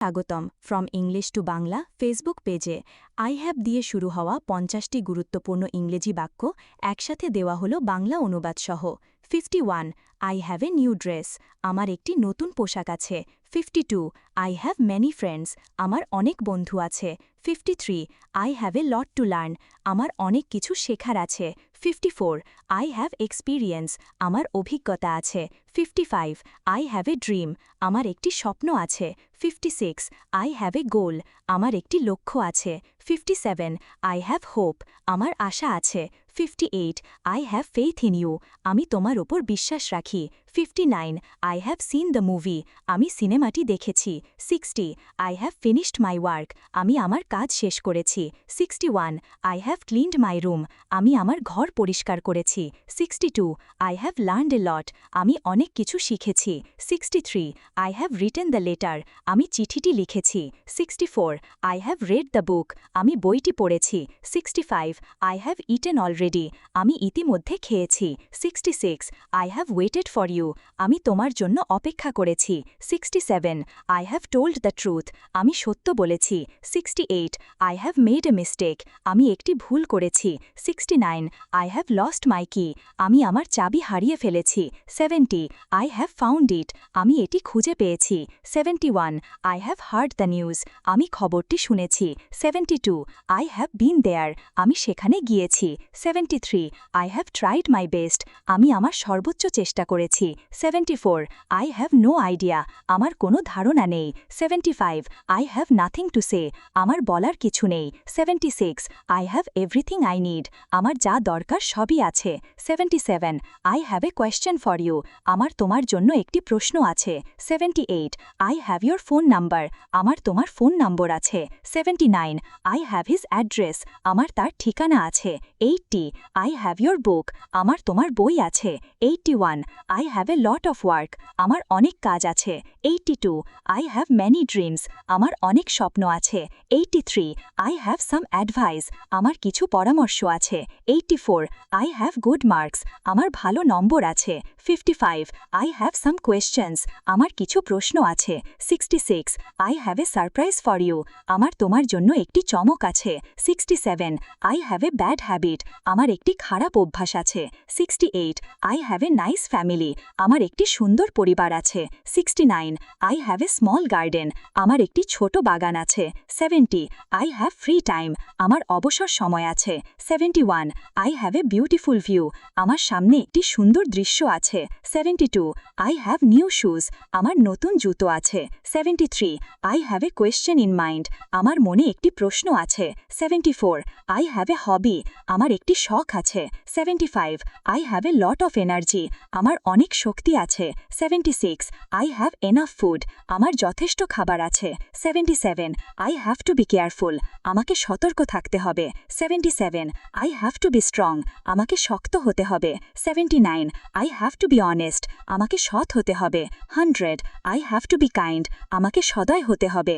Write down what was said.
স্বাগতম। From English to Bangla Facebook পেজে I have দিয়ে শুরু হওয়া পঞ্চাশটি গুরুত্বপূর্ণ ইংরেজি বাক্য একসাথে দেওয়া হল বাংলা অনুবাদ সহ fifty one I have a new dress আমার একটি নতুন পোশাক আছে। Fifty two I have many friends আমার অনেক বন্ধু আছে। Fifty three I have a lot to learn আমার অনেক কিছু শেখার আছে। Fifty four I have experience আমার অভিজ্ঞতা আছে। Fifty five I have a dream আমার একটি স্বপ্ন আছে। Fifty six I have a goal আমার একটি লক্ষ্য আছে। Fifty seven I have hope আমার আশা আছে। Fifty eight I have faith in you আমি তোমার ওপর বিশ্বাস রাখি। Fifty nine I have seen the movie আমি সিনেমাটি দেখেছি। Sixty I have finished my work আমি আমার কাজ শেষ করেছি। Sixty one I have cleaned my room আমি আমার ঘর পরিষ্কার করেছি। Sixty two I have learned a lot আমি অনেক কিছু শিখেছি। Sixty three I have written the letter আমি চিঠিটি লিখেছি। Sixty four I have read the book আমি বইটি পড়েছি। Sixty five I have eaten already আমি ইতিমধ্যে খেয়েছি। Sixty six I have waited for you আমি তোমার জন্য অপেক্ষা করেছি। Sixty seven I have told the truth আমি সত্য বলেছি। Sixty eight I have made a mistake আমি একটি ভুল করেছি। Sixty nine I have lost my key আমি আমার চাবি হারিয়ে ফেলেছি। Seventy I have found it আমি এটি খুঁজে পেয়েছি। Seventy one I have heard the news আমি খবরটি শুনেছি। Seventy two I have been there আমি সেখানে গিয়েছি। Seventy three I have tried my best আমি আমার সর্বোচ্চ চেষ্টা করেছি। Seventy four I have no idea আমার কোনো ধারণা নেই। Seventy five I have nothing to say আমার বলার কিছু নেই। Seventy six I have everything I need আমার যা দরকার সবই আছে। Seventy seven I have a question for you আমার তোমার জন্য একটি প্রশ্ন আছে। Seventy eight I have your phone number আমার তোমার ফোন নম্বর আছে। Seventy nine I have his address আমার তার ঠিকানা আছে। Eighty I have your book আমার তোমার বই আছে। Eighty one I have a lot of work আমার অনেক কাজ আছে। Eighty two I have many dreams আমার অনেক স্বপ্ন আছে। Eighty three I have some advice আমার কিছু পরামর্শ আছে। Eighty four I have good marks আমার ভালো নম্বর আছে। Fifty five I have some questions আমার কিছু প্রশ্ন আছে। Sixty six I have a surprise for you আমার তোমার জন্য একটি চমক আছে। Sixty seven I have a bad habit আমার একটি খারাপ অভ্যাস আছে। Sixty eight I have a nice family আমার একটি সুন্দর পরিবার আছে sixty nine I have a small garden আমার একটি ছোট বাগান আছে seventy I have free time আমার অবসর সময় আছে seventy one I have a beautiful view আমার সামনে একটি সুন্দর দৃশ্য আছে seventy two I have new shoes আমার নতুন জুতো আছে seventy three I have a question in mind আমার মনে একটি প্রশ্ন আছে seventy four I have a hobby আমার একটি শখ আছে seventy five I have a lot of energy আমার অনেক শক্তি আছে seventy six I have enough food আমার যথেষ্ট খাবার আছে seventy seven I have to be careful আমাকে সতর্ক থাকতে হবে seventy seven I have to be strong আমাকে শক্ত হতে হবে seventy nine I have to be honest আমাকে সৎ হতে হবে hundred I have to be kind আমাকে সদয় হতে হবে।